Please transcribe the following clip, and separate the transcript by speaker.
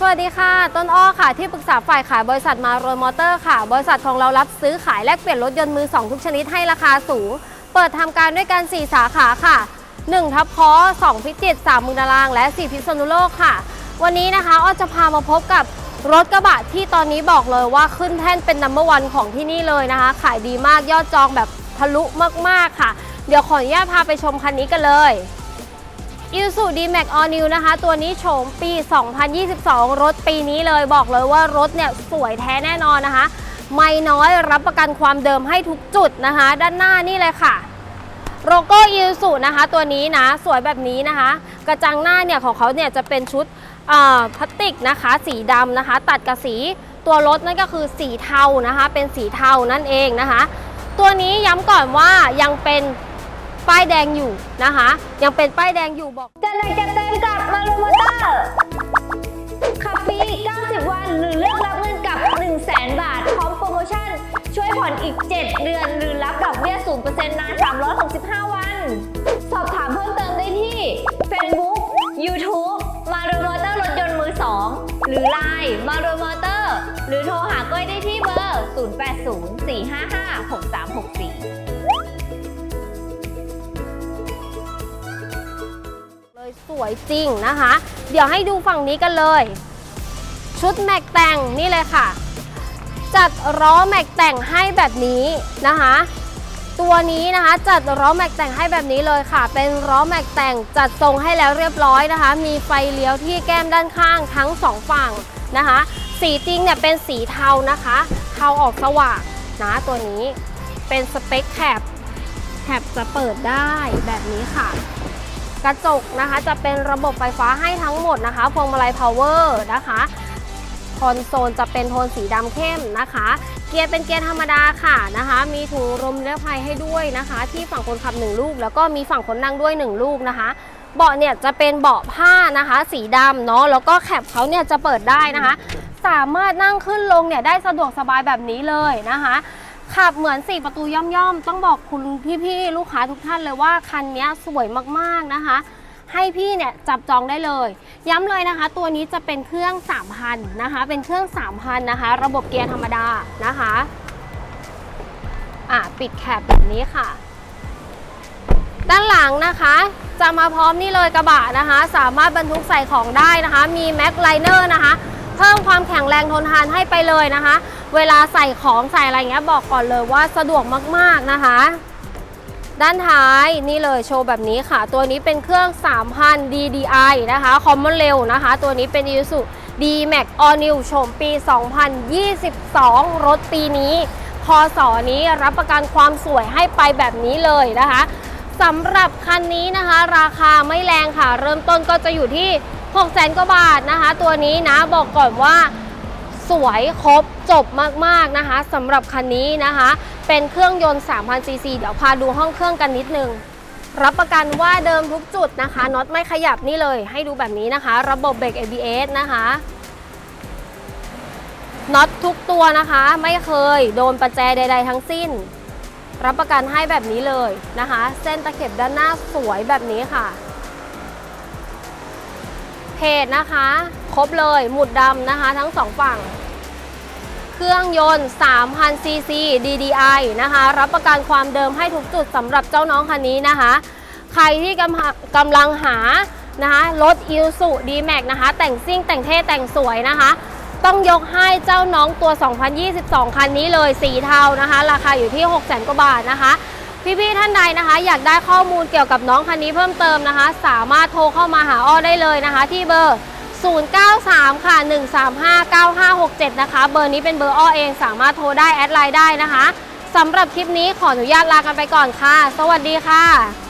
Speaker 1: สวัสดีค่ะ ต้นอ้อค่ะ ที่ปรึกษาฝ่ายขายบริษัทมาโรมอเตอร์ค่ะ บริษัทของเรารับซื้อขายแลกเปลี่ยนรถยนต์มือ 2 ทุกชนิดให้ราคาสูง เปิดทำการด้วยกัน 4 สาขาค่ะ1ทับคอ2พิจิตร3มุนาราง และ 4 พิษณุโลกค่ะ วันนี้นะคะอ้อจะพามาพบกับรถกระบะที่ตอนนี้บอกเลยว่าขึ้นแท่นเป็นนัมเบอร์วันของที่นี่เลยนะคะ ขายดีมากยอดจองแบบทะลุมากๆค่ะ เดี๋ยวขออนุญาตพาไปชมคันนี้กันเลย i s u d m a x All New นะคะ ตัวนี้โฉมปี 2022 รถปีนี้เลยบอกเลยว่ารถเนี่ยสวยแท้แน่นอนนะคะ ไม่น้อยรับประกันความเดิมให้ทุกจุดนะคะ ด้านหน้านี่เลยค่ะโลโก้อิ s u นะคะ ตัวนี้นะสวยแบบนี้นะคะ กระจังหน้าเนี่ยของเขาเนี่ยจะเป็นชุดพลาสติกนะคะ สีดำนะคะ ตัดกับสีตัวรถนั่นก็คือสีเทานะคะ เป็นสีเทานั่นเองนะคะ ตัวนี้ย้ำก่อนว่ายังเป็น ป้ายแดงอยู่นะคะ ยังเป็นป้ายแดงอยู่บอก
Speaker 2: จะไหนจะเต็มกับมารูมอเตอร์ขับฟรี90 วัน หรือเลือกรับเงินกับ 1 0 0 0 0แบาท พร้อมโปรโมชั่น ช่วยผ่อนอีก 7 เดือน หรือรับดอกเบี้ย0%นาน 365 วัน สอบถามเพิ่มเติมได้ที่ Facebook YouTube มารูมอเตอร์รถยนต์มือ 2 หรือ Line มารูมอเตอร์ หรือโทรหาก้อยได้ที่เบอร์ 0804556364
Speaker 1: เลยสวยจริงนะคะ เดี๋ยวให้ดูฝั่งนี้กันเลย ชุดแม็กแต่งนี่เลยค่ะ จัดล้อแม็กแต่งให้แบบนี้นะคะ ตัวนี้นะคะจัดล้อแม็กแต่งให้แบบนี้เลยค่ะ เป็นล้อแม็กแต่งจัดทรงให้แล้วเรียบร้อยนะคะ มีไฟเลี้ยวที่แก้มด้านข้างทั้งสองฝั่งนะคะ สีจริงเนี่ยเป็นสีเทานะคะ เทาออกสว่างนะตัวนี้เป็นสเปคแคปแคปจะเปิดได้แบบนี้ กระจกนะคะจะเป็นระบบไฟฟ้าให้ทั้งหมดนะคะ พวงมาลัยพาวเวอร์นะคะคอนโซลจะเป็นโทนสีดำเข้มนะคะ เกียร์เป็นเกียร์ธรรมดาค่ะนะคะ มีถุงลมนิรภัยให้ด้วยนะคะ ที่ฝั่งคนขับ 1 ลูก แล้วก็มีฝั่งคนนั่งด้วย 1 ลูกนะคะ เบาะเนี่ยจะเป็นเบาะผ้านะคะ สีดำเนาะแล้วก็แคปเขาเนี่ยจะเปิดได้นะคะ สามารถนั่งขึ้นลงเนี่ยได้สะดวกสบายแบบนี้เลยนะคะ ขับเหมือน 4 ประตูย่อมๆ ต้องบอกคุณพี่ๆ ลูกค้าทุกท่านเลยว่าคันนี้สวยมากๆนะคะ ให้พี่เนี่ยจับจองได้เลย ย้ำเลยนะคะ ตัวนี้จะเป็นเครื่อง 3,000นะคะ เป็นเครื่อง 3,000นะคะ ระบบเกียร์ธรรมดานะคะอะปิดแคปแบบนี้ค่ะ ด้านหลังนะคะจะมาพร้อมนี่เลยกระบะนะคะ สามารถบรรทุกใส่ของได้นะคะ มีแม็กไลเนอร์นะคะ เพิ่มความแข็งแรงทนทานให้ไปเลยนะคะ เวลาใส่ของใส่อะไรเงี้ยบอกก่อนเลยว่าสะดวกมากๆนะคะ ด้านท้ายนี่เลยโชว์แบบนี้ค่ะ ตัวนี้เป็นเครื่อง 3,000 DDI นะคะคอมมอนเร็วนะคะ ตัวนี้เป็น Isuzu D-Max All New โฉมปี 2022 รถปีนี้พศนี้รับประกันความสวยให้ไปแบบนี้เลยนะคะสำหรับคันนี้นะคะ ราคาไม่แรงค่ะ เริ่มต้นก็จะอยู่ที่ 6 0แสนกว่าบาทนะคะ ตัวนี้นะบอกก่อนว่าสวยครบจบมากๆนะคะสำหรับคันนี้นะคะ เป็นเครื่องยนต์ 3,000ซีซีเดี๋ยวพาดูห้องเครื่องกันนิดนึง รับประกันว่าเดิมทุกจุดนะคะน็อตไม่ขยับนี่เลย ให้ดูแบบนี้นะคะ ระบบเบรก ABS นะคะน็อตทุกตัวนะคะ ไม่เคยโดนประแจใด ๆ ทั้งสิ้น รับประกันให้แบบนี้เลยนะคะ เส้นตะเข็บด้านหน้าสวยแบบนี้ค่ะ เพจนะคะ ครบเลยหมุดดำนะคะ ทั้งสองฝั่ง เครื่องยนต์3,000ซีซี DDI นะคะ รับประกันความเดิมให้ทุกจุดสำหรับเจ้าน้องคันนี้นะคะ ใครที่กำกำลังหานะคะรถ i s u D-Max นะคะ แต่งซิ่งแต่งเท่แต่งสวยนะคะ ต้องยกให้เจ้าน้องตัว 2022 คันนี้เลยสีเทานะคะ ราคาอยู่ที่ 6 0 0 0 0กว่าบาทนะคะ พี่ๆท่านใดนะคะ อยากได้ข้อมูลเกี่ยวกับน้องคันนี้เพิ่มเติมนะคะ สามารถโทรเข้ามาหาอ้อได้เลยนะคะ ที่เบอร์ 093 ค่ะ 135 9567 นะคะ เบอร์นี้เป็นเบอร์อ้อเองสามารถโทรได้แอดไลน์ได้นะคะสำหรับคลิปนี้ขออนุญาตลากันไปก่อนค่ะ สวัสดีค่ะ